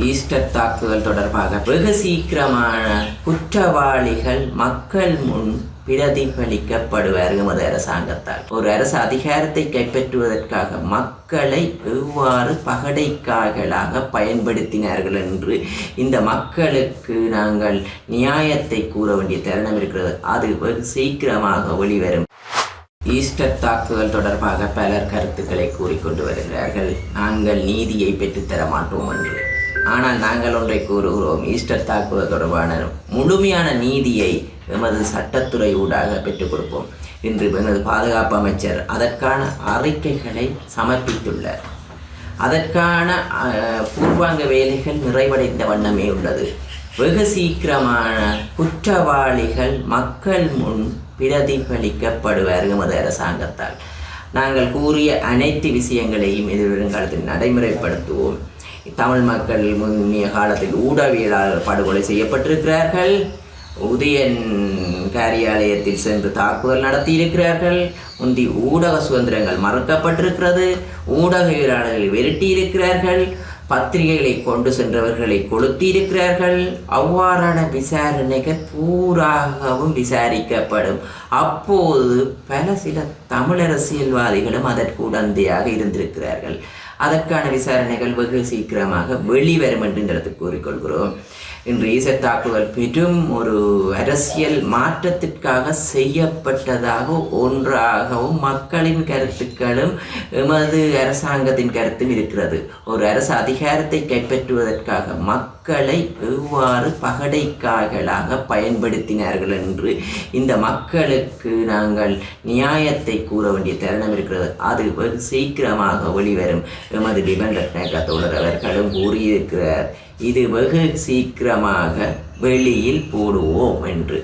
Easter தாக்குதல் தொடர்பாக வெகு சீக்கிரமான குற்றவாளிகள் மக்கள் முன் பிரதிபலிக்கப்படுவார் எமது அரசாங்கத்தால். ஒரு அரசு அதிகாரத்தை கைப்பற்றுவதற்காக மக்களை எவ்வாறு பகடைக்காய்களாக பயன்படுத்தினார்கள் என்று இந்த மக்களுக்கு நாங்கள் நியாயத்தை கூற வேண்டிய தருணம் இருக்கிறது. அது வெகு சீக்கிரமாக வெளிவரும். ஈஸ்டர் தாக்குதல் தொடர்பாக பலர் கருத்துக்களை கூறிக்கொண்டு வருகிறார்கள். நாங்கள் நீதியை பெற்றுத்தர மாட்டோம் என்று. ஆனால் நாங்கள் ஒன்றை கூறுகிறோம். ஈஸ்டர் தாக்குவது தொடர்பான முழுமையான நீதியை எமது சட்டத்துறை ஊடாக பெற்றுக் கொடுப்போம். இன்று எமது பாதுகாப்பு அமைச்சர் அதற்கான அறிக்கைகளை சமர்ப்பித்துள்ளார். அதற்கான அஹ், பூர்வாங்க வேலைகள் நிறைவடைந்த வண்ணமே உள்ளது. வெகு சீக்கிரமான குற்றவாளிகள் மக்கள் முன் பிரதிபலிக்கப்படுவார் எமது அரசாங்கத்தால். நாங்கள் கூறிய அனைத்து விஷயங்களையும் எதிர்வருங்காலத்தில் நடைமுறைப்படுத்துவோம். தமிழ் மக்கள் முன்னிய காலத்தில் ஊடகவியலாளர் படுகொலை செய்யப்பட்டிருக்கிறார்கள். உதயன் காரியாலயத்தில் சென்று தாக்குதல் நடத்தியிருக்கிறார்கள். முந்தி ஊடக சுதந்திரங்கள் மறுக்கப்பட்டிருக்கிறது. ஊடகவியலாளர்களை விரட்டியிருக்கிறார்கள். பத்திரிகைகளை கொண்டு சென்றவர்களை கொளுத்தியிருக்கிறார்கள். அவ்வாறான விசாரணைகள் பூராகவும் விசாரிக்கப்படும். அப்போது பல சில தமிழ் அரசியல்வாதிகளும் அதற்கு உடந்தையாக இருந்திருக்கிறார்கள். அதற்கான விசாரணைகள் வெகு சீக்கிரமாக வெளிவரும் என்று கூறிக்கொள்கிறோம். இன்று ஈசர் தாக்குதல் பெரும் ஒரு அரசியல் மாற்றத்திற்காக செய்யப்பட்டதாக ஒன்றாகவும் மக்களின் கருத்துக்களும் எமது அரசாங்கத்தின் கருத்தும் இருக்கிறது. ஒரு அரசு அதிகாரத்தை கைப்பற்றுவதற்காக மக் மக்களை எவ்வாறு பகடைக்காய்களாக பயன்படுத்தினார்கள் என்று இந்த மக்களுக்கு நாங்கள் நியாயத்தை கூற வேண்டிய தருணம் இருக்கிறது. அது வெகு சீக்கிரமாக வெளிவரும். எமது டிபன் ரத்னகா தோழர் அவர்களும் கூறியிருக்கிறார். இது வெகு சீக்கிரமாக வெளியில் போடுவோம் என்று.